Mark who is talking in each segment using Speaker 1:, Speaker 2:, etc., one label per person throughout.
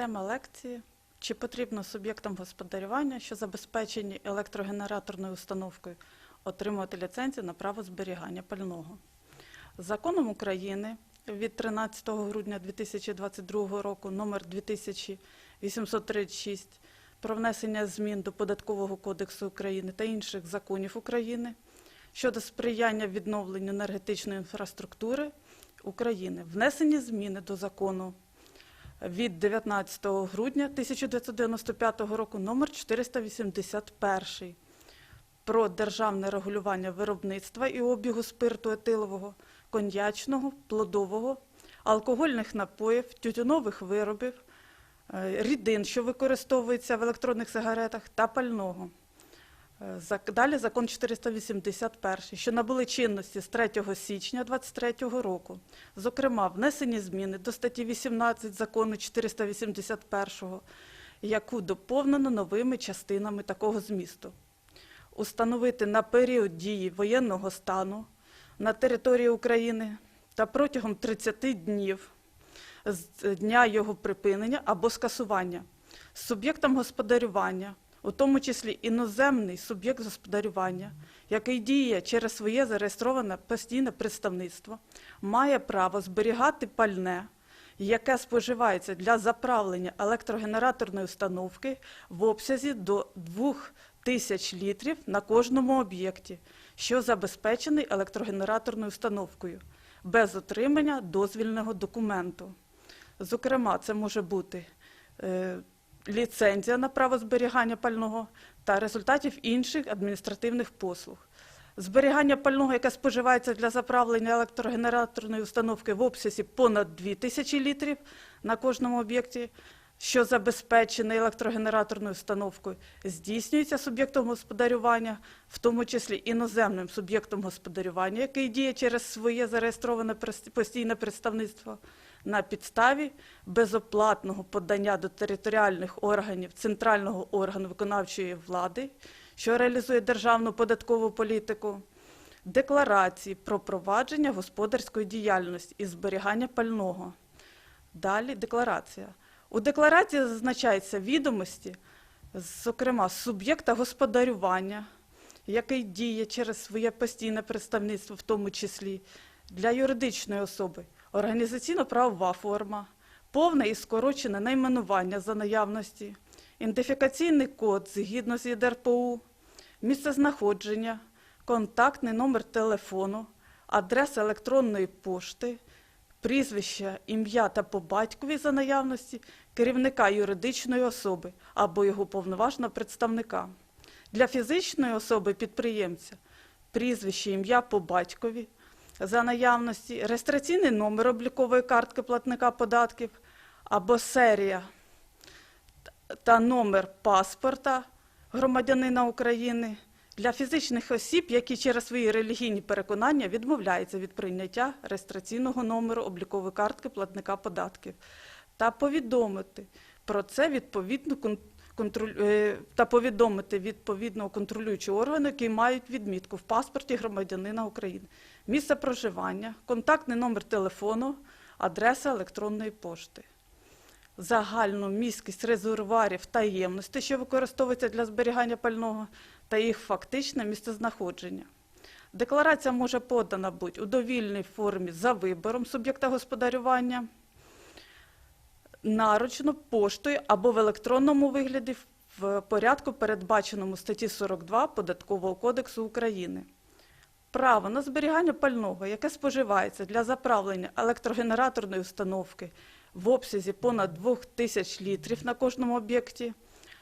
Speaker 1: Тема лекції. Чи потрібно суб'єктам господарювання, що забезпечені електрогенераторною установкою, отримувати ліцензію на право зберігання пального? Законом України від 13 грудня 2022 року номер 2836 про внесення змін до Податкового кодексу України та інших законів України щодо сприяння відновленню енергетичної інфраструктури України, внесені зміни до закону від 19 грудня 1995 року номер 481 про державне регулювання виробництва і обігу спирту етилового, коньячного, плодового, алкогольних напоїв, тютюнових виробів, е, рідин, що використовуються в електронних сигаретах, та пального. Е, Далі закон 481, що набули чинності з 3 січня 2023 року. Зокрема, внесені зміни до статті 18 закону 481, яку доповнено новими частинами такого змісту. Установити на період дії воєнного стану на території України та протягом 30 днів з дня його припинення або скасування суб'єктам господарювання, у тому числі іноземний суб'єкт господарювання, який діє через своє зареєстроване постійне представництво, має право зберігати пальне, яке споживається для заправлення електрогенераторної установки в обсязі до 2000 літрів на кожному об'єкті, що забезпечений електрогенераторною установкою, без отримання дозвільного документу. Зокрема, це може бути е, ліцензія на право зберігання пального та результатів інших адміністративних послуг. Зберігання пального, яке споживається для заправлення електрогенераторної установки в обсязі понад 2000 літрів на кожному об'єкті, що забезпечений електрогенераторною установкою, здійснюється суб'єктом господарювання, в тому числі іноземним суб'єктом господарювання, який діє через своє зареєстроване постійне представництво на підставі безоплатного подання до територіальних органів центрального органу виконавчої влади, що реалізує державну податкову політику, декларації про провадження господарської діяльності і зберігання пального. Далі декларація. У декларації зазначаються відомості, зокрема, суб'єкта господарювання, який діє через своє постійне представництво, в тому числі для юридичної особи, організаційно-правова форма, повне і скорочене найменування за наявності, ідентифікаційний код згідно з ЄДРПУ, місцезнаходження, контактний номер телефону, адреса електронної пошти, прізвище, ім'я та по батькові за наявності керівника юридичної особи або його повноважного представника. Для фізичної особи підприємця прізвище, ім'я по батькові за наявності, реєстраційний номер облікової картки платника податків або серія та номер паспорта громадянина України для фізичних осіб, які через свої релігійні переконання відмовляються від прийняття реєстраційного номеру облікової картки платника податків, та повідомити про це відповідну та повідомити відповідного контролюючого органу, який мають відмітку в паспорті громадянина України, місце проживання, контактний номер телефону, адреса електронної пошти. Загальну міськість резервуарів та ємності, що використовуються для зберігання пального, та їх фактичне місцезнаходження. Декларація може подана бути у довільній формі за вибором суб'єкта господарювання, наручно, поштою або в електронному вигляді в порядку, передбаченому статті 42 Податкового кодексу України. Право на зберігання пального, яке споживається для заправлення електрогенераторної установки в обсязі понад 2000 літрів на кожному об'єкті,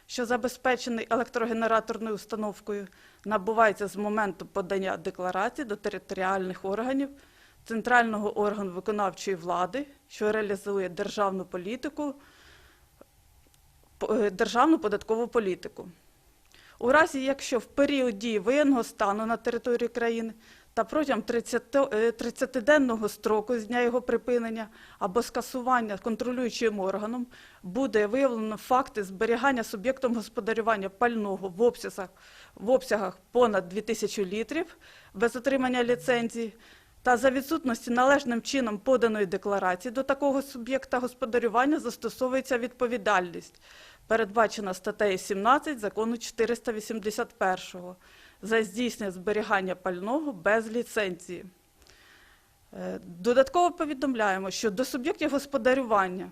Speaker 1: що забезпечений електрогенераторною установкою, набувається з моменту подання декларації до територіальних органів центрального органу виконавчої влади, що реалізує державну політику, е, державну податкову політику. У разі, якщо в період дії воєнного стану на території країни та протягом 30 е, 30-денного строку з дня його припинення або скасування контролюючим органом буде виявлено факти зберігання суб'єктом господарювання пального в обсягах, в обсягах понад 2000 літрів без отримання ліцензії та за відсутності належним чином поданої декларації до такого суб'єкта господарювання застосовується відповідальність, передбачена статтею 17 закону 481 за здійснення зберігання пального без ліцензії. Е, Додатково повідомляємо, що до суб'єктів господарювання,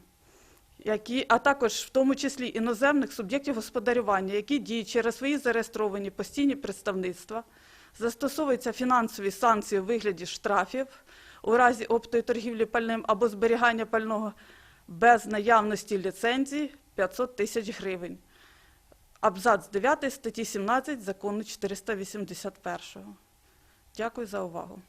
Speaker 1: які, а також в тому числі іноземних суб'єктів господарювання, які діють через свої зареєстровані постійні представництва, застосовуються фінансові санкції у вигляді штрафів у разі оптової торгівлі пальним або зберігання пального без наявності ліцензії 500 тисяч гривень. Абзац 9 статті 17 закону 481. Дякую за увагу.